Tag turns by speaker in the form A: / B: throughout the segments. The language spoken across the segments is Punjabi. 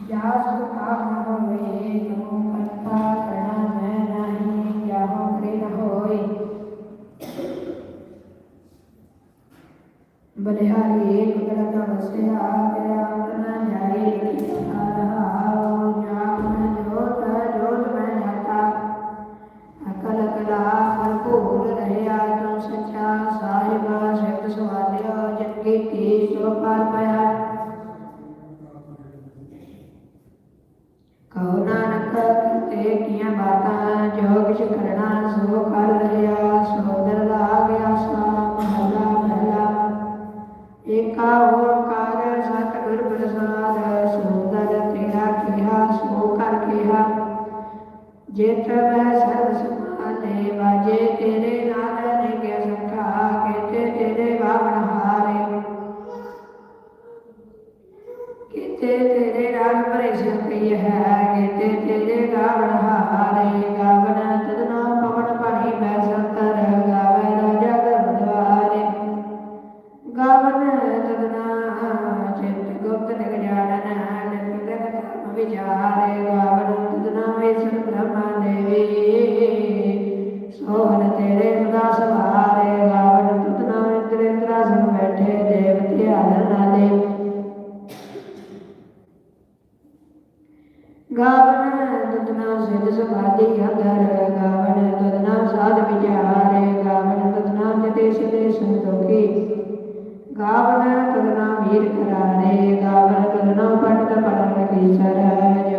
A: જાસ કામનો વે નમો કરતા કણા મેં નહીં યાહો ગ્રીન હોય બલિહારી એક ગણતા વસ્યા મેરા અપના ન્યાય લખી રહા ਜੇ ਪ੍ਰਭੈ ਸਰਬ ਸਮਾਨੇ ਵਾਜੇ, ਤੇਰੇ ਨਾਮ ਨੇ ਕੇ ਸਖਾ ਕੇਤੇ ਤੇਰੇ ਵਾਵਣ ਹਾਰੇ। ਕੇਤੇ ਤੇਰੇ ਰਾਗ ਪਰੇ ਸੰਕਈ ਹੈ, ਕੇਤੇ ਤੇਰੇ ਗਾਵਣ ਹਾਰੇ, ਗਾਵਣ காவலர் கருணாம் இருக்கிறாரே காவலர் கருணா பட்ட பலனுக்கு ஈஸ்வரர்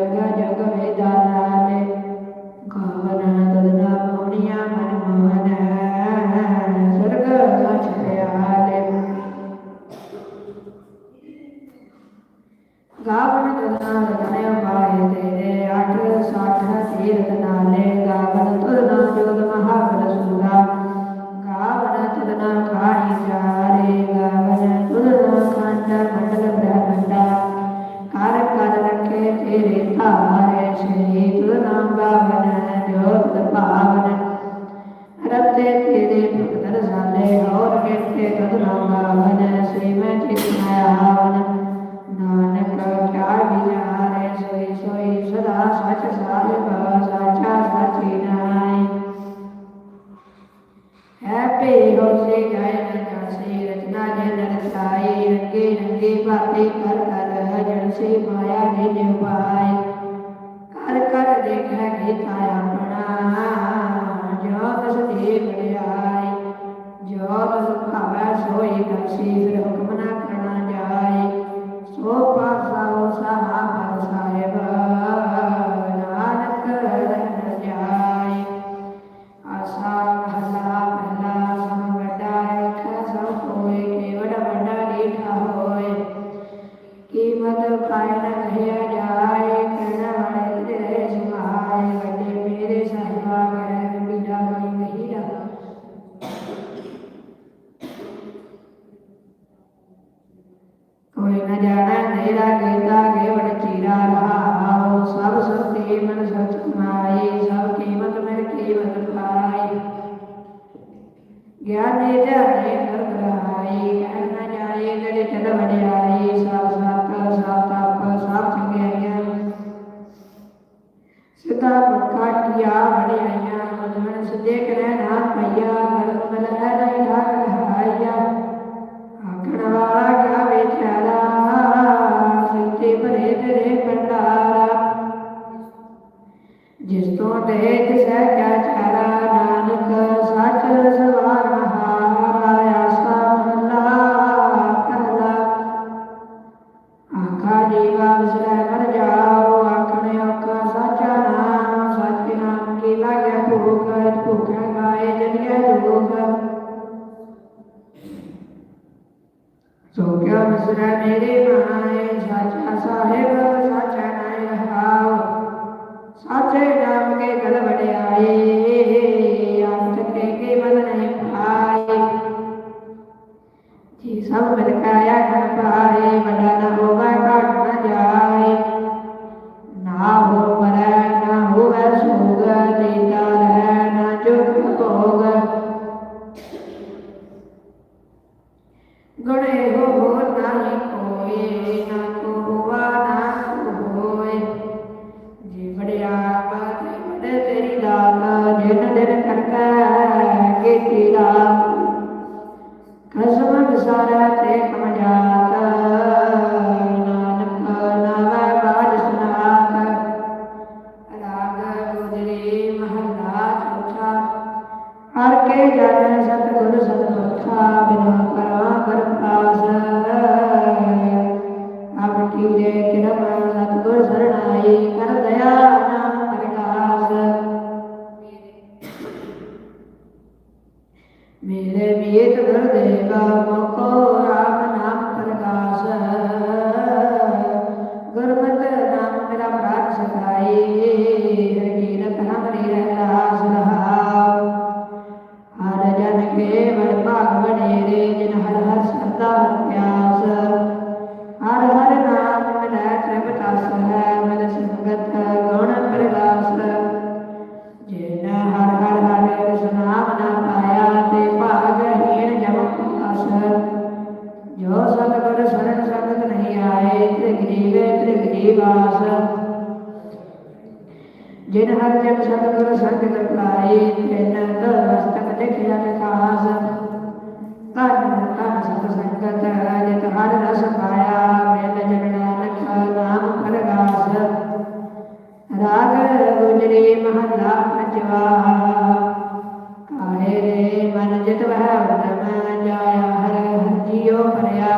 A: ਰੇ ਮਨ ਜਿਤ ਵਹਿ ਉਦਮ ਜਾਇਆ, ਹਰ ਹਰ ਜੀਉ ਭਰਿਆ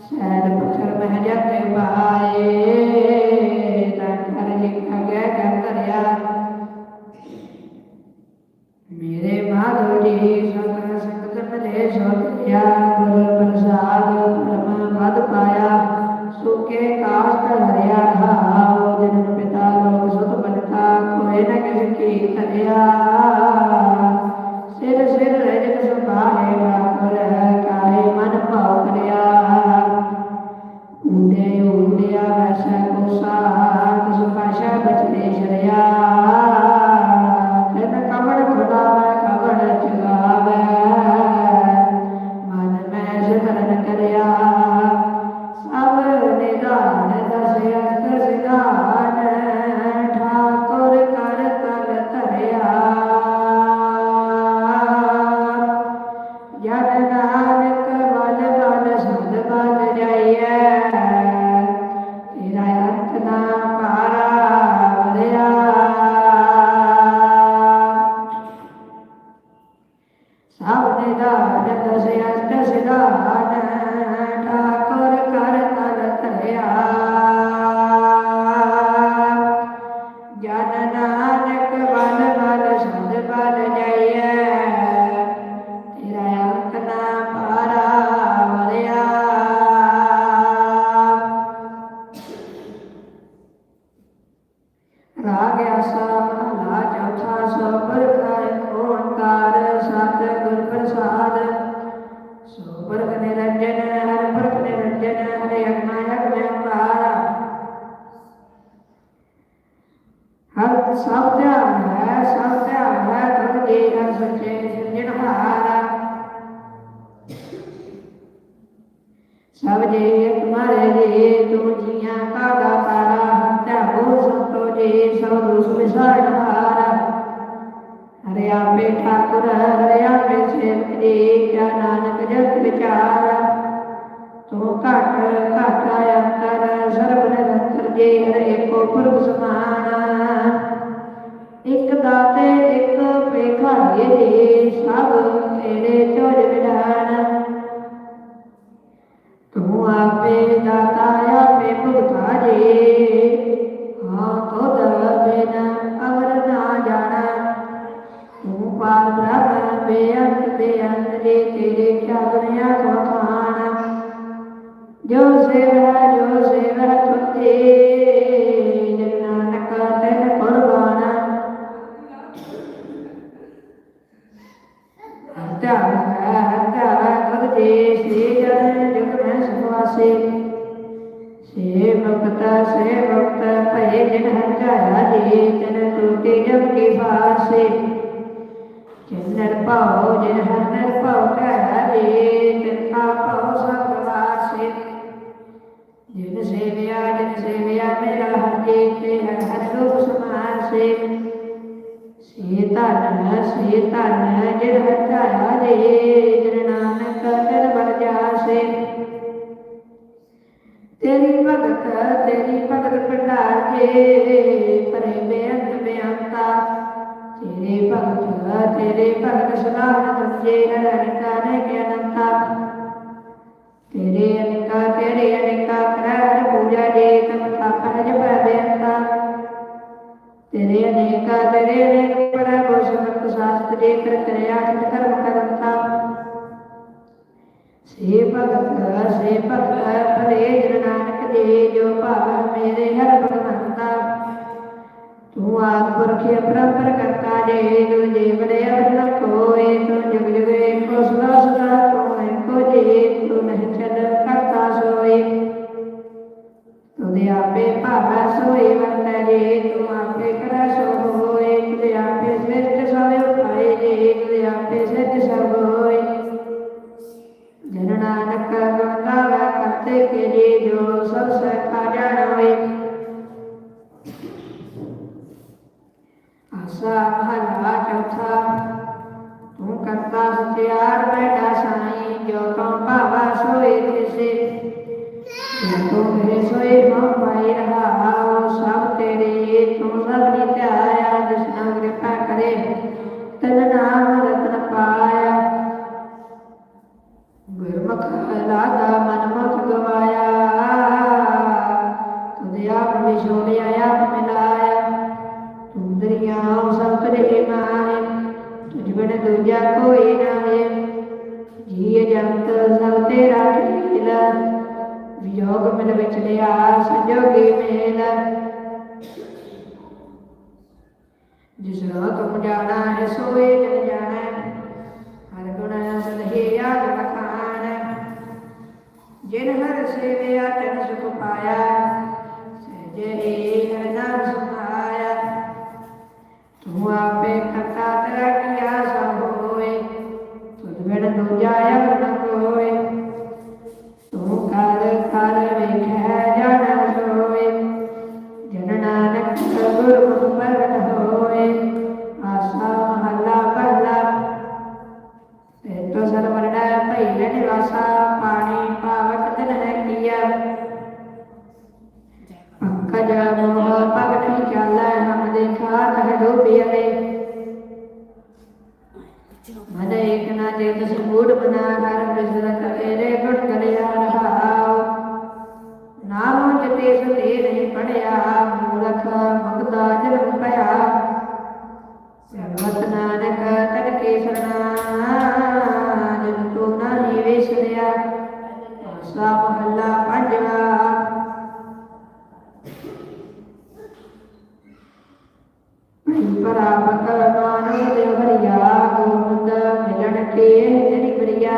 A: ਸੈਲ ਪੁੱਤਰ ਮਹਿ ਜਤੇ ਪਾਏ ਤਨ ਹਰ ਜੀ ਅਗੇ ਕਰ ਧਰਿਆ। ਮੇਰੇ ਮਾਧੋ ਜੀ ਸਤ ਸੰਗਤ ਮਲੇ ਸੋਤਿਆ ਗੁਰ ਪ੍ਰਸਾਦ ਪਰਮ ਪਦ ਪਾਇਆ। ਸੁਕੇ ਕਾਸ਼ਟ ਹਰਿਆ ਰਹਾਉ ਜਨਮ ਪਿਤਾ ਲੋਕ ਸੁਤ ਬਨਤਾ ਕੋਇ ਨ ਕਿਸ ਕੀ ਧਰਿਆ। ਸਿਰ ਸਿਰ ਰਜਤ ਸੁਭਾਏ ਬਾਪਰ ਕਾਹੇ ਮਨ ਭਾਉ ਕਰਿਆ ਉਡੇ ਉਡਿਆ ਵੈਸਾ ਕੋਸਾ ਤਿਸ ਪਾਸ਼ਾ ਬਚਦੇ ਸ਼ਰਿਆ। ਰਾਗ ਆਸਾ ਮਹਲਾ ਚੌਥਾ ਸੋ ਬਰਖਾਇ ਓੰਕਾਰ ਸਤ ਗੁਰ ਪ੍ਰਸਾਦ? ਸੋ ਬਰਖ ਨਿਰੰਜਨ, ਹਰ ਬਰਖ ਨਿਰੰਜਨ, ਹਰੇ ਅਗਨਾ ਅਗਨਾ ਹਰ ਸਭ ਧਿਆਨ ਹੈ, ਸਭ ਧਿਆਨ ਹੈ ਤੁਧ ਜੀ ਹਰ ਸੱਚੇ ਸਿਰਜਣਹਾਰਾ ਸਭ ਜੀ ਜੀ ਸਭ ਦੁਖ ਵਿਸਾਰਣਹਾਰਾ ਹਰੇ ਆਪੇ ਠਾਕੁਰ, ਹਰੇ ਆਪੇ ਸੇਵਕ ਜੀ ਕਿਆ ਨਾਨਕ ਜਗ ਵਿਚਾਰ। ਤੂੰ ਘਟ ਘਟ ਅੰਤਰ, ਸਰਬ ਨਿਰੰਤਰ ਜੀ ਹਰੇ ਏਕੋ ਪੁਰਖ ਸਮਾਨ। ਦਾਤੇ, ਇਕ ਭੇਖਾਰੀ ਜੀ, ਸਭ ਤੇਰੇ ਚੋਜ ਵਿਧਾਨ। ਤੂੰ ਆਪੇ ਦਾਤਾ, ਆਪੇ ਭੁਗਤਾ ਜੀ। Dios verá ਸਮਾਸੇ ਸੇ ਧਨ ਸੇ ਧਨ ਜਿਨ ਹਟਾਇਆ ਦੇ ਜਿਨ ਨਾਨਕ ਤਨ ਬਲ ਜਾਸੇ। ਤੇਰੀ ਭਗਤ ਤੇਰੀ ਭਗਤ ਭੰਡਾਰ ਜੇ ਪਰੇ ਬੇਅੰਤ ਬੇਅੰਤਾ ਤੇਰੇ ਭਗਤ ਤੇਰੇ ਭਗਤ ਸਲਾਹ ਤੁਝੇ ਅਨੰਤਾ ਨੇ ਕਿ ਅਨੰਤਾ। ਤੇਰੇ ਅਨੇਕਾ ਤੇਰੇ ਤੇਰੇ ਅਨੇਕਾ ਤੇਰੇ ਅਨੇਕ ਪੜਾ ਗੋਸ਼ਮਤ ਸੇ ਭਗਤ ਸੇ ਭਗਤ ਭਲੇ ਜਨ ਨਾਨਕ ਦੇ ਜੋ ਭਾਵ ਮੇਰੇ ਹਰ ਭਗਵੰਤਾ ਤੂੰ ਆਦ ਪੁਰਖੇ ਪਰੰਪਰ ਕਰਤਾ ਜੇ ਜੋ ਜੇ ਪਰਾਪਕ ਮਾਨੋ ਦੇ ਹਰੀਆ ਮਿਲਣ ਕੇ ਤੇਰੀ ਬੜੀਆ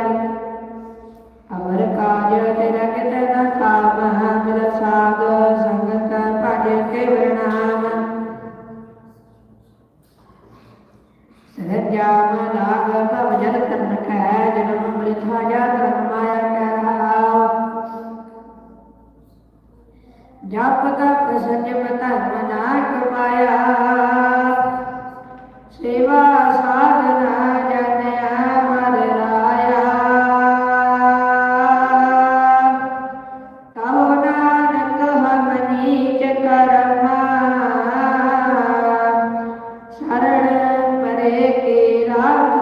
A: ਕੇ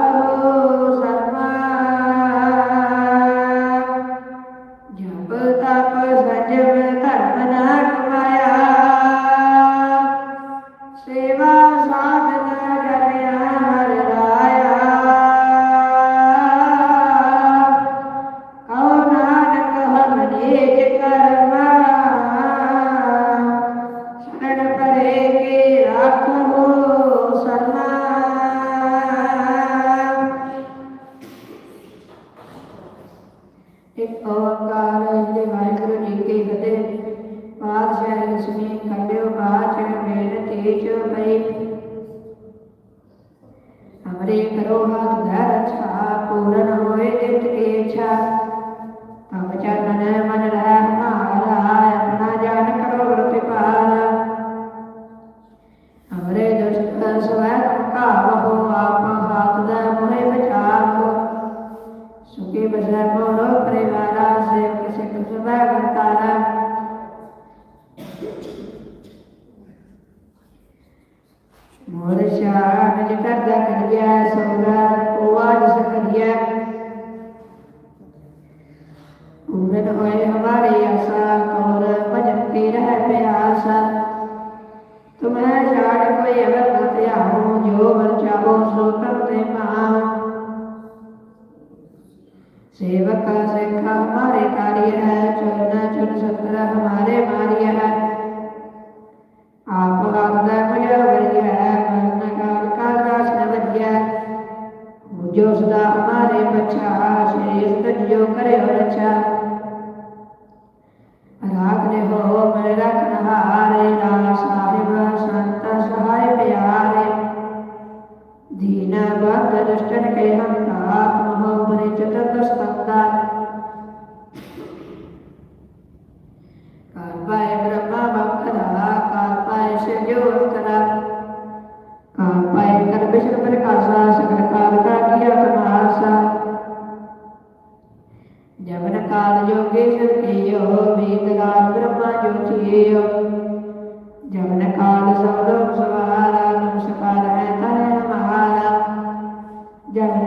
A: ya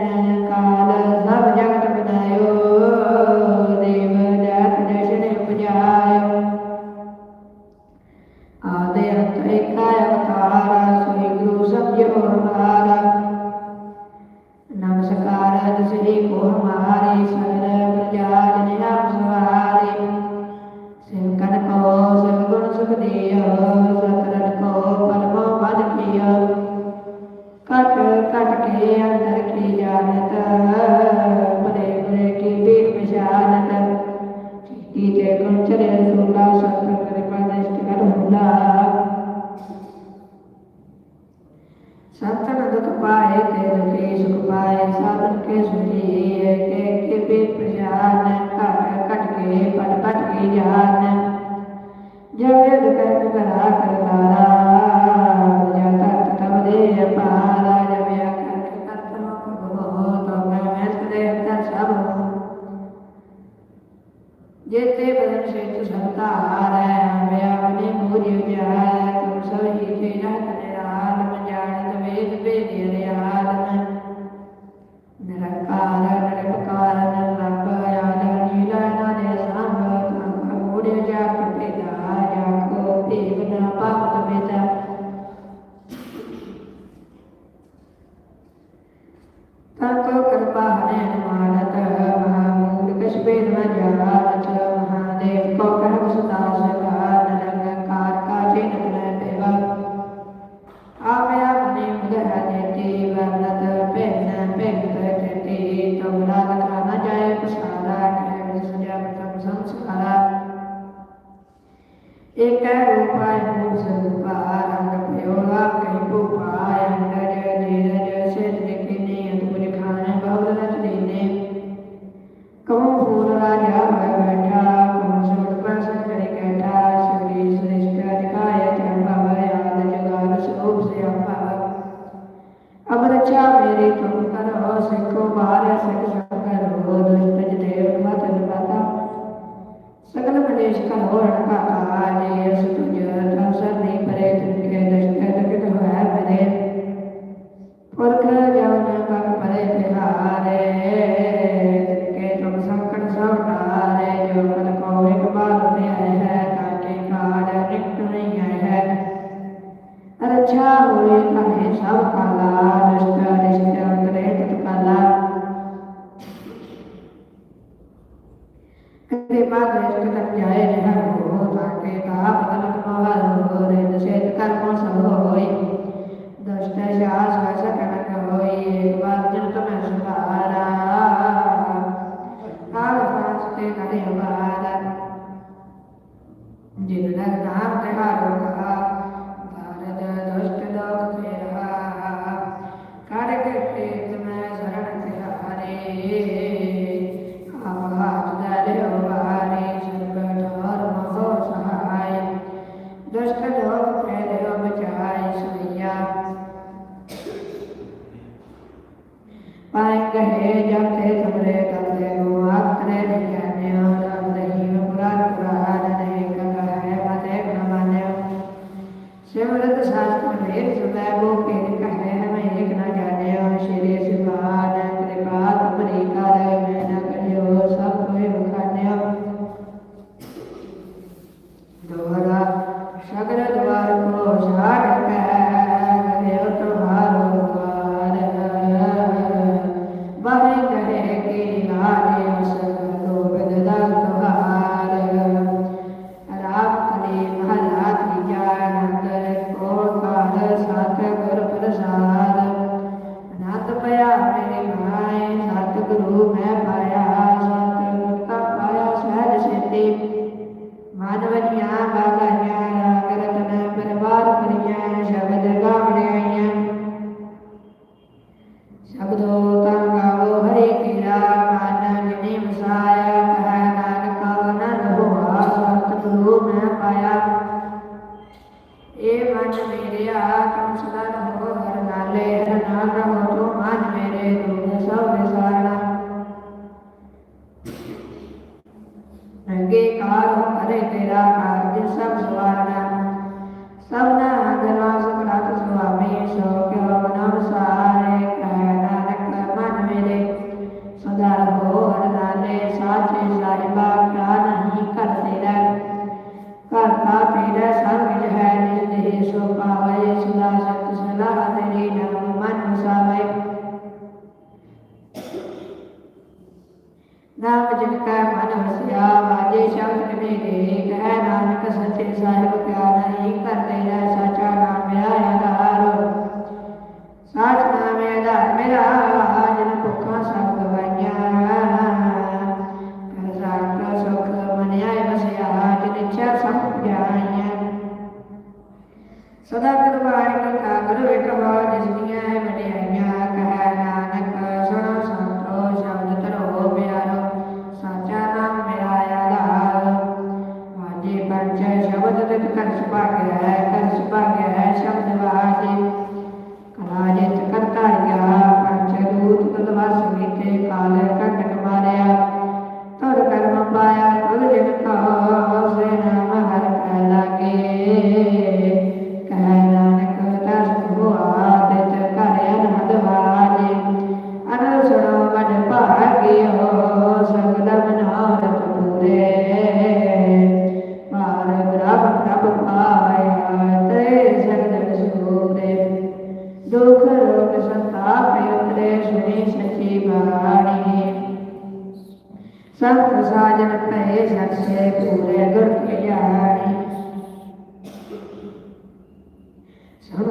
A: ਨਾਰੇ ਤਿਨ ਕੇ ਤੁਮ ਸੰਕਟ ਸਭ ਨਾਰੇ ਜੋ ਮਨ ਕੋ ਇਕ ਬਾਤ ਤੇ ਹੈ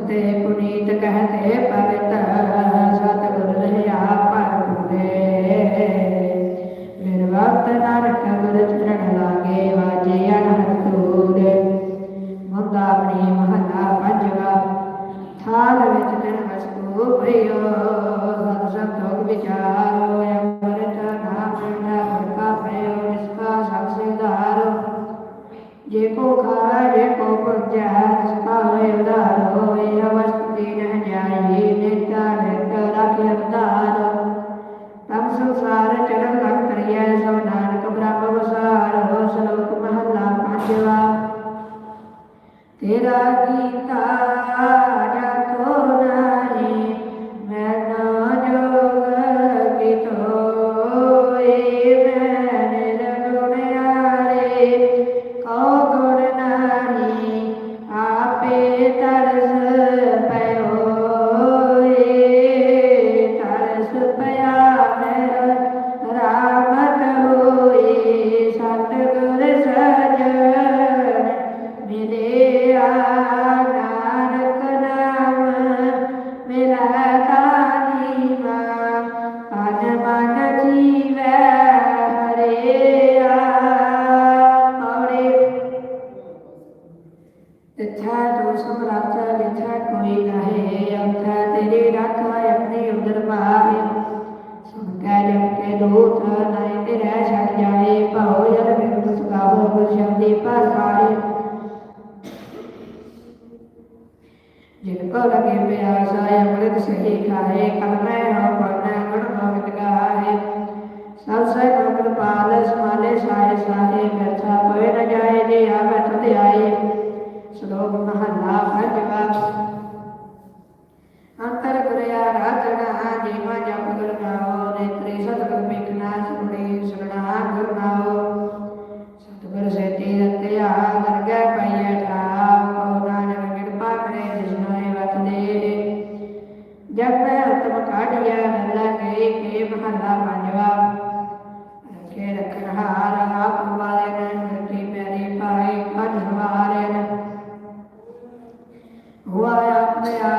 A: ਤੇ ਪੁਨੀਤ ਕਹਤੇ ਪਵਿੱਤਰ तो लगे प्यासा अमृत सही खाए कलमे हो पढ़ने गुण भगत गाहे सबसे गुण पाल समाले साहे साहे व्यथा कोई न जाए जे आवत ध्याए श्लोक महला पंचवा अंतर गुरया रातड़ा जीवा जप गुण गाओ नेत्री सत para